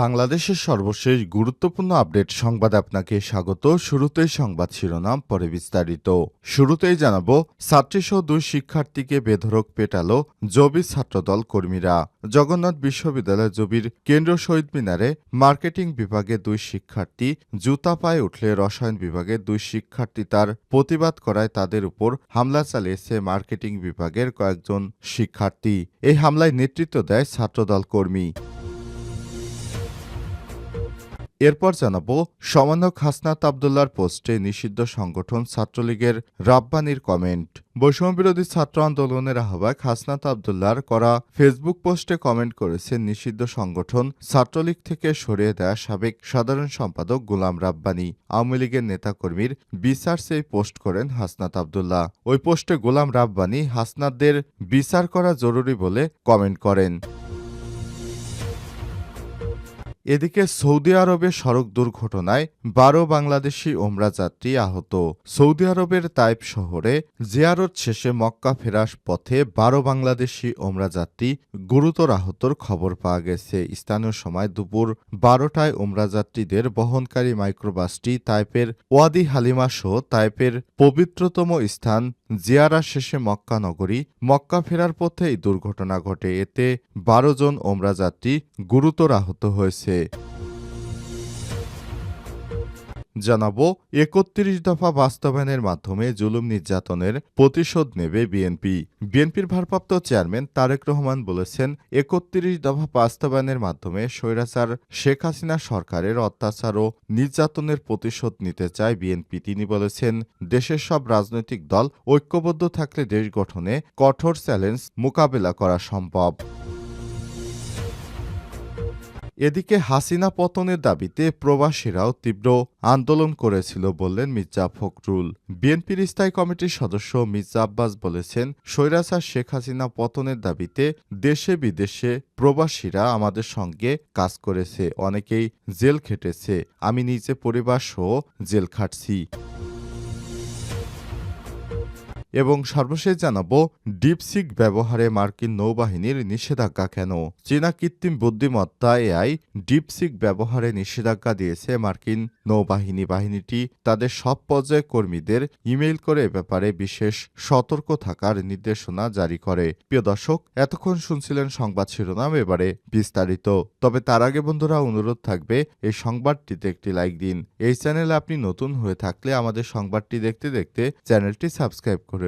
বাংলাদেশের সর্বশেষ গুরুত্বপূর্ণ আপডেট সংবাদ আপনাকে স্বাগত। শুরুতেই সংবাদ শিরোনাম, পরে বিস্তারিত। শুরুতেই জানাব, ছাত্রীসহ দুই শিক্ষার্থীকে বেধরক পেটালো জবি ছাত্রদল কর্মীরা। জগন্নাথ বিশ্ববিদ্যালয় জবির কেন্দ্র শহীদ মিনারে মার্কেটিং বিভাগে দুই শিক্ষার্থী জুতা পায়ে উঠলে রসায়ন বিভাগে দুই শিক্ষার্থী তার প্রতিবাদ করায় তাদের উপর হামলা চালিয়েছে মার্কেটিং বিভাগের কয়েকজন শিক্ষার্থী। এই হামলায় নেতৃত্ব দেয় ছাত্রদল কর্মী। এরপর জানাব, সমন্বয়ক হাসনাত আবদুল্লার পোস্টে নিষিদ্ধ সংগঠন ছাত্রলীগের রাব্বানির কমেন্ট। বৈষম্যবিরোধী ছাত্র আন্দোলনের আহ্বায়ক হাসনাত আবদুল্লার করা ফেসবুক পোস্টে কমেন্ট করেছেন নিষিদ্ধ সংগঠন ছাত্রলীগ থেকে সরিয়ে দেয়া সাবেক সাধারণ সম্পাদক গোলাম রাব্বানি। আওয়ামী লীগের নেতাকর্মীর বিচার সেই পোস্ট করেন হাসনাত আবদুল্লাহ। ওই পোস্টে গোলাম রাব্বানি হাসনাতদের বিচার করা জরুরি বলে কমেন্ট করেন। এদিকে সৌদি আরবে সড়ক দুর্ঘটনায় বারো বাংলাদেশি ওমরা যাত্রী আহত। সৌদি আরবের তাইপ শহরে জিয়ারত শেষে মক্কা ফেরার পথে বারো বাংলাদেশি ওমরা যাত্রী গুরুতর আহতর খবর পাওয়া গেছে। স্থানীয় সময় দুপুর বারোটায় ওমরা যাত্রীদের বহনকারী মাইক্রোবাসটি তাইপের ওয়াদি হালিমা সহ তাইপের পবিত্রতম স্থান জিয়ারা শেষে মক্কা নগরী মক্কা ফেরার পথে এই দুর্ঘটনা ঘটে। এতে বারো জন ওমরা যাত্রী গুরুতর আহত হয়েছে। জানাব, একত্রিশ দফা বাস্তবায়নের মাধ্যমে জুলুম নির্যাতনের প্রতিশোধ নেবে বিএনপি। বিএনপির ভারপ্রাপ্ত চেয়ারম্যান তারেক রহমান বলেছেন, একত্রিশ দফা বাস্তবায়নের মাধ্যমে স্বৈরাচার শেখ হাসিনা সরকারের অত্যাচার ও নির্যাতনের প্রতিশোধ নিতে চায় বিএনপি। তিনি বলেছেন, দেশের সব রাজনৈতিক দল ঐক্যবদ্ধ থাকলে দেশ গঠনে কঠোর চ্যালেঞ্জ মোকাবেলা করা সম্ভব। এদিকে হাসিনা পতনের দাবিতে প্রবাসীরাও তীব্র আন্দোলন করেছিল বললেন মির্জা ফখরুল। বিএনপির স্থায়ী কমিটির সদস্য মির্জা আব্বাস বলেছেন, স্বৈরাচার শেখ হাসিনা পতনের দাবিতে দেশে বিদেশে প্রবাসীরা আমাদের সঙ্গে কাজ করেছে, অনেকেই জেল খেটেছে, আমি নিজে পরিবার সহ জেল খাটছি। এবং সর্বশেষ জানাব, ডিপসিক ব্যবহারে মার্কিন নৌবাহিনীর নিষেধাজ্ঞা কেন? চীনা কৃত্রিম বুদ্ধিমত্তা এআই ডিপসিক ব্যবহারে নিষেধাজ্ঞা দিয়েছে মার্কিন নৌবাহিনী বাহিনীটি। তাদের সব পর্যায়ে কর্মীদের ইমেইল করে ব্যাপারে বিশেষ সতর্ক থাকার নির্দেশনা জারি করে। প্রিয় দর্শক, এতক্ষণ শুনছিলেন সংবাদ শিরোনাম, এবারে বিস্তারিত। তবে তার আগে বন্ধুরা, অনুরোধ থাকবে, এই সংবাদটিতে একটি লাইক দিন। এই চ্যানেলে আপনি নতুন হয়ে থাকলে আমাদের সংবাদটি দেখতে দেখতে চ্যানেলটি সাবস্ক্রাইব করে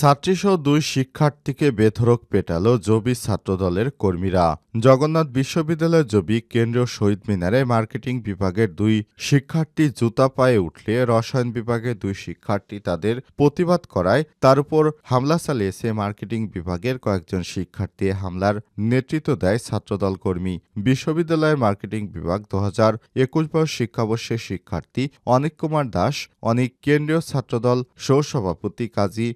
ছাত্রীসহ দুই শিক্ষার্থীকে বেধরক পেটালো জবি ছাত্রদলের কর্মীরা। জগন্নাথ বিশ্ববিদ্যালয় জবি কেন্দ্রীয় শহীদ মিনারে মার্কেটিং বিভাগের দুই শিক্ষার্থী জুতা পায়ে উঠলে রসায়ন বিভাগের দুই শিক্ষার্থী তাদের প্রতিবাদ করায়। তার উপর হামলা চালিয়েছে মার্কেটিং বিভাগের কয়েকজন শিক্ষার্থী। হামলার নেতৃত্ব দেয় ছাত্রদল কর্মী। বিশ্ববিদ্যালয়ের মার্কেটিং বিভাগ দু হাজার একুশ বয়স শিক্ষাবর্ষের শিক্ষার্থী অনিক কুমার দাস, অনিক কেন্দ্রীয় ছাত্রদল সহসভাপতি কাজী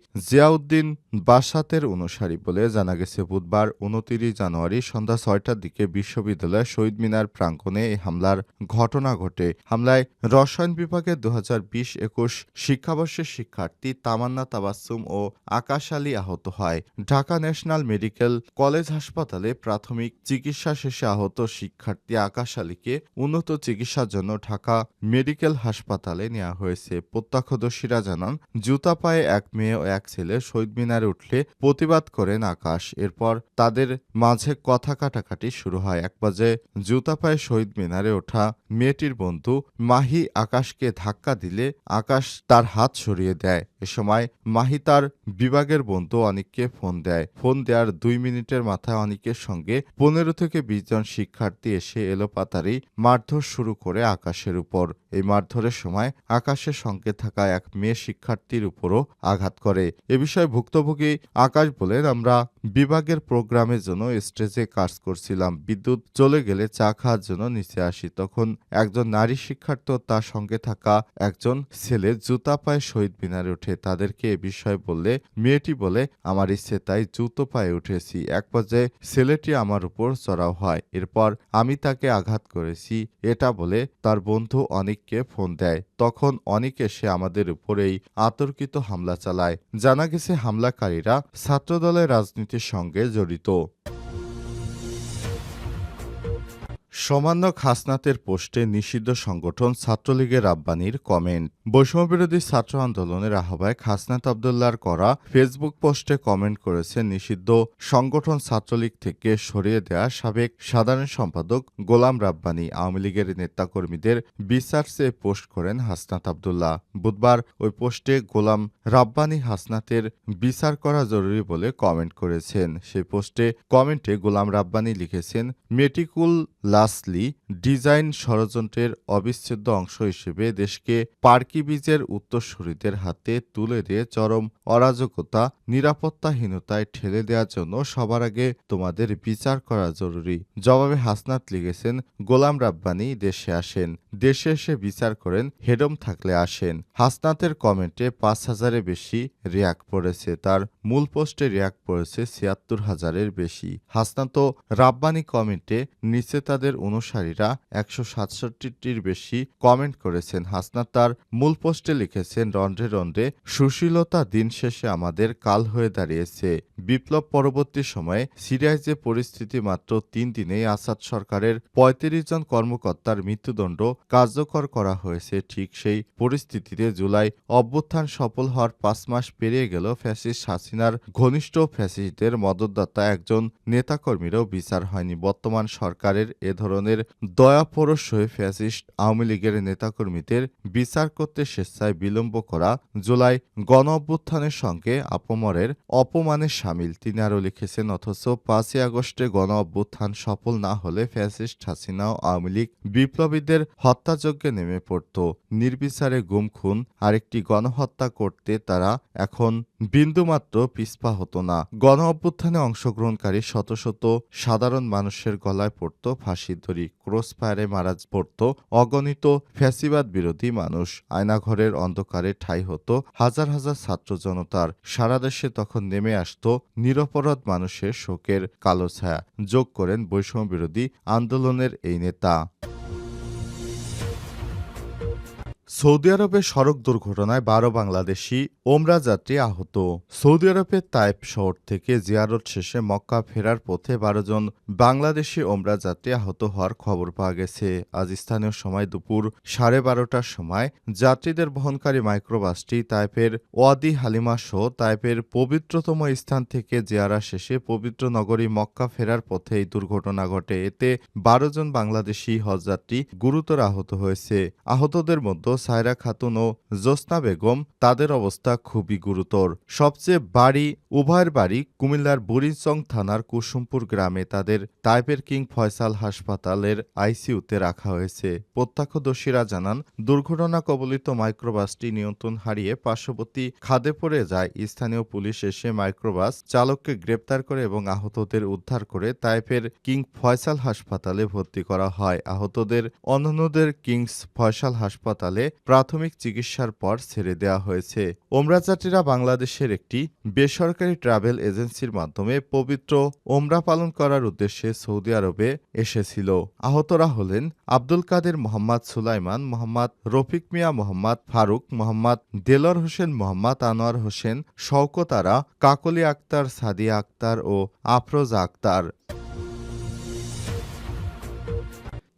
জিয়াউদ্দিন বাসাতের অনুসারী বলে জানা গেছে, বুধবার উনতিরিশ জানুয়ারি সন্ধ্যা ছয়টার দিকে বিশ্ববিদ্যালয়ের শহীদ মিনার প্রাঙ্গণে এই হামলার ঘটনা ঘটে। হামলায় রসায়ন বিভাগের দু হাজার বিশ একুশ শিক্ষাবর্ষের শিক্ষার্থী তামান্না তাবাসুম ও আকাশ আলী আহত হয়। ঢাকা ন্যাশনাল মেডিকেল কলেজ হাসপাতালে প্রাথমিক চিকিৎসা শেষে আহত শিক্ষার্থী আকাশ আলীকে উন্নত চিকিৎসার জন্য ঢাকা মেডিকেল হাসপাতালে নেওয়া হয়েছে। প্রত্যক্ষদর্শীরা জানান, জুতা পায়ে এক মেয়ে ও এক ছেলে শহীদ মিনারে উঠলে প্রতিবাদ করেন আকাশ। এরপর তাদের মাঝে কথা কাটাকাটি শুরু হয়। এক পর্যায়ে জুতা পায়ে শহীদ মিনারে ওঠা মেয়েটির বন্ধু মাহি আকাশকে ধাক্কা দিলে আকাশ তার হাত সরিয়ে দেয়। এ সময় মাহি তার বিভাগের বন্ধু অনিককে ফোন দেয়। ফোন দেওয়ার দুই মিনিটের মাথায় অনিকের সঙ্গে পনেরো থেকে বিশ জন শিক্ষার্থী এসে এলোপাতারি মারধর শুরু করে আকাশের উপর। এই মারধরের সময় আকাশের সঙ্গে থাকা এক মেয়ে শিক্ষার্থীর উপরও আঘাত করে। এ বিষয়ে ভুক্তভোগী আকাশ বলেন, আমরা বিভাগের প্রোগ্রামের জন্য স্টেজে কাজ করছিলাম। বিদ্যুৎ চলে গেলে চা খাওয়ার জন্য নিচে আসি। তখন একজন নারী শিক্ষার্থী তার সঙ্গে থাকা একজন ছেলে জুতা পায়ে শহীদ মিনারে ওঠে। তাদেরকে এ বিষয়ে বললে, মেয়েটি বলে, আমার ইচ্ছে তাই জুতো পায়ে উঠেছি। এক পর্যায়ে ছেলেটি আমার উপর চড়াও হয়। এরপর আমি তাকে আঘাত করেছি। এটা বলে তার বন্ধু অনিককে ফোন দেয়, তখন অনেকে সে আমাদের উপরেই আতর্কিত হামলা চালায়। জানা গেছে, হামলাকারীরা ছাত্রদলের রাজনীতির সঙ্গে জড়িত। সমান্য খাসনাতের পোস্টে নিষিদ্ধ সংগঠন ছাত্রলীগের রাব্বানির কমেন্ট। বৈষম্যবিরোধী ছাত্র আন্দোলনের আহ্বায়ক হাসনাত আবদুল্লার করা ফেসবুক পোস্টে কমেন্ট করেছেন নিষিদ্ধ সংগঠন ছাত্রলীগ থেকে সরিয়ে দেয়া সাবেক সাধারণ সম্পাদক গোলাম রাব্বানি। আওয়ামী লীগের নেতাকর্মীদের বিচার চেয়ে পোস্ট করেন হাসনাত আবদুল্লাহ। বুধবার ওই পোস্টে গোলাম রাব্বানি হাসনাতের বিচার করা জরুরি বলে কমেন্ট করেছেন। সেই পোস্টে কমেন্টে গোলাম রাব্বানি লিখেছেন, মেটিকুল লাসলি ডিজাইন ষড়যন্ত্রের অবিচ্ছেদ্য অংশ হিসেবে দেশকে পার্কি বীজের উত্তরসূরিদের হাতে তুলে দিয়ে চরম অরাজকতা, নিরাপত্তাহীনতায় ঠেলে দেওয়ার জন্য সবার আগে তোমাদের বিচার করা জরুরি। জবাবে হাসনাত লিখেছেন, গোলাম রাব্বানি দেশে আসেন, দেশে এসে বিচার করেন, হেডম থাকলে আসেন। হাসনাতের কমেন্টে পাঁচ হাজারের বেশি রিয়াক্ট পড়েছে, তার মূল পোস্টে রিয়াক্ট পড়েছে ছিয়াত্তর হাজারের বেশি। হাসনাত রাব্বানি কমেন্টে নিচে তাদের অনুসারীরা একশো সাতষট্টিটির বেশি কমেন্ট করেছেন। হাসনাত তার মূল পোস্টে লিখেছেন, রন্ধ্রে রন্ধ্রে সুশীলতা দিন শেষে আমাদের কাল হয়ে দাঁড়িয়েছে। বিপ্লব পরবর্তী সময়ে সিরিয়ায় যে পরিস্থিতি মাত্র তিন দিনেই আসাদ সরকারের পঁয়ত্রিশ জন কর্মকর্তার মৃত্যুদণ্ড কার্যকর করা হয়েছে, ঠিক সেই পরিস্থিতিতে জুলাই অভ্যুত্থান সফল হওয়ার পাঁচ মাস পেরিয়ে গেল ফ্যাসিস্ট হাসিনার ঘনিষ্ঠ ফ্যাসিস্টদের মদতদাতা একজন নেতাকর্মীরও বিচার হয়নি। বর্তমান সরকারের এ ধরনের দয়াপরশ হয়ে ফ্যাসিস্ট আওয়ামী লীগের নেতাকর্মীদের বিচার করতে স্বেচ্ছায় বিলম্ব করা জুলাই গণ অভ্যুত্থানের সঙ্গে আপমরের অপমানের সামিল। তিনি আরও লিখেছেন, অথচ পাঁচই আগস্টে গণ অভ্যুত্থান সফল না হলে ফ্যাসিস্ট হাসিনা আওয়ামী লীগ বিপ্লবীদের হত্যাযজ্ঞে নেমে পড়ত। নির্বিচারে গুম খুন আরেকটি গণহত্যা করতে তারা এখন বিন্দুমাত্র পিছপা হতো না। গণ অভ্যুত্থানে অংশগ্রহণকারী শত শত সাধারণ মানুষের গলায় পড়ত ফাঁসির দড়ি ক্রস ফায়ারে মারা পড়ত অগণিত ফ্যাসিবাদ বিরোধী মানুষ। আয়নাঘরের অন্ধকারে ঠাই হতো। হাজার হাজার ছাত্র জনতার সারা দেশে তখন নেমে আসত নিরপরাধ মানুষের শোকের কালো ছায়া। যোগ করেন বৈষম্য বিরোধী আন্দোলনের এই নেতা। সৌদি আরবে সড়ক দুর্ঘটনায় বারো বাংলাদেশি ওমরা যাত্রী আহত। সৌদি আরবের তাইপ শহর থেকে জিয়ারত শেষে মক্কা ফেরার পথে বারো জন বাংলাদেশি ওমরা যাত্রী আহত হওয়ার খবর পাওয়া গেছে। আজ স্থানীয় সময় দুপুর সাড়ে বারোটার সময় যাত্রীদের বহনকারী মাইক্রোবাসটি তাইপের ওয়াদি হালিমা সহ তাইপের পবিত্রতম স্থান থেকে জিয়ারা শেষে পবিত্র নগরী মক্কা ফেরার পথে এই দুর্ঘটনা ঘটে। এতে বারো জন বাংলাদেশি হজযাত্রী গুরুতর আহত হয়েছে। আহতদের মধ্যে সায়রা খাতুন ও জোসনা বেগম তাদের অবস্থা খুবই গুরুতর। সবচেয়ে বাড়ি, উভয়ের বাড়ি কুমিল্লার বুড়িচং থানার কুসুমপুর গ্রামে তাদের তাইপের কিং ফয়সাল হাসপাতালের আইসিইউতে রাখা হয়েছে। প্রত্যক্ষদর্শীরা জানান, দুর্ঘটনা কবলিত মাইক্রোবাসটি নিয়ন্ত্রণ হারিয়ে পার্শ্ববর্তী খাদে পড়ে যায়। স্থানীয় পুলিশ এসে মাইক্রোবাস চালককে গ্রেপ্তার করে এবং আহতদের উদ্ধার করে তাইপের কিং ফয়সাল হাসপাতালে ভর্তি করা হয়। আহতদের অন্যান্যদের কিংস ফয়সাল হাসপাতালে প্রাথমিক চিকিৎসার পর ছেড়ে দেওয়া হয়েছে। ওমরা যাত্রীরা বাংলাদেশের একটি বেসরকারি ট্রাভেল এজেন্সির মাধ্যমে পবিত্র ওমরা পালন করার উদ্দেশ্যে সৌদি আরবে এসেছিল। আহতরা হলেন আব্দুল কাদের মোহাম্মদ সুলাইমান মোহাম্মদ, রফিক মিয়া মোহাম্মদ, ফারুক মোহাম্মদ দেলর হোসেন মোহাম্মদ, আনোয়ার হোসেন, শওকত আরা, কাকলি আক্তার, সাদিয়া আক্তার ও আফরোজা আক্তার।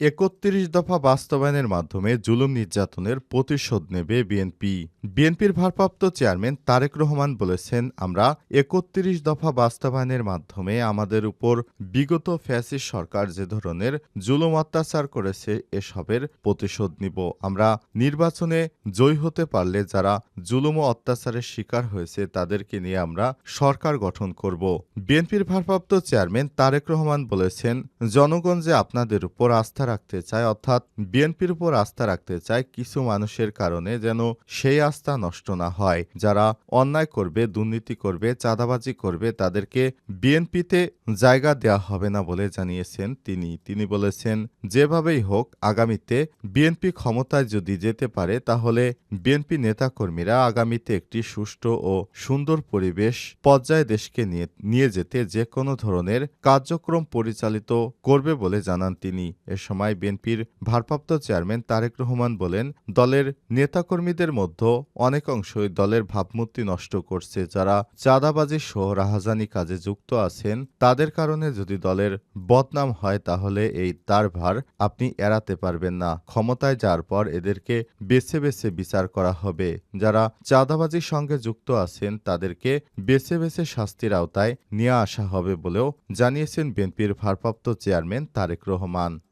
একত্রিশ দফা বাস্তবায়নের মাধ্যমে জুলুম নির্যাতনের প্রতিশোধ নেবে বিএনপি। বিএনপির ভারপ্রাপ্ত চেয়ারম্যান তারেক রহমান বলেছেন, আমরা একত্রিশ দফা বাস্তবায়নের মাধ্যমে আমাদের উপর বিগত ফ্যাসিস্ট সরকার যে ধরনের জুলুম অত্যাচার করেছে, এসবের প্রতিশোধ নিব। আমরা নির্বাচনে জয়ী হতে পারলে যারা জুলুম ও অত্যাচারের শিকার হয়েছে, তাদেরকে নিয়ে আমরা সরকার গঠন করব। বিএনপির ভারপ্রাপ্ত চেয়ারম্যান তারেক রহমান বলেছেন, জনগণ যে আপনাদের উপর আস্থা রাখতে চায়, অর্থাৎ বিএনপির উপর আস্থা রাখতে চায়, কিছু মানুষের কারণে যেন সেই আস্থা নষ্ট না হয়। যারা অন্যায় করবে, দুর্নীতি করবে, চাঁদাবাজি করবে, তাদেরকে বিএনপিতে জায়গা দেওয়া হবে না বলে জানিয়েছেন তিনি। তিনি বলেছেন, যেভাবেই হোক, আগামীতে বিএনপি ক্ষমতায় যদি যেতে পারে, তাহলে বিএনপি নেতাকর্মীরা আগামীতে একটি সুষ্ঠু ও সুন্দর পরিবেশ পর্যায়ে দেশকে নিয়ে নিয়ে যেতে যে কোনো ধরনের কার্যক্রম পরিচালিত করবে বলে জানান তিনি। এ সময় বিএনপির ভারপ্রাপ্ত চেয়ারম্যান তারেক রহমান বলেন, দলের নেতাকর্মীদের মধ্যে অনেক অংশই দলের ভাবমূর্তি নষ্ট করছে। যারা চাঁদাবাজি সহ রাহাজানি কাজে যুক্ত আছেন, তাদের কারণে যদি দলের বদনাম হয়, তাহলে এই তার ভার আপনি এড়াতে পারবেন না। ক্ষমতায় যাওয়ার পর এদেরকে বেছে বেছে বিচার করা হবে। যারা চাঁদাবাজির সঙ্গে যুক্ত আছেন, তাদেরকে বেছে বেছে শাস্তির আওতায় নিয়ে আসা হবে বলেও জানিয়েছেন বিএনপির ভারপ্রাপ্ত চেয়ারম্যান তারেক রহমান।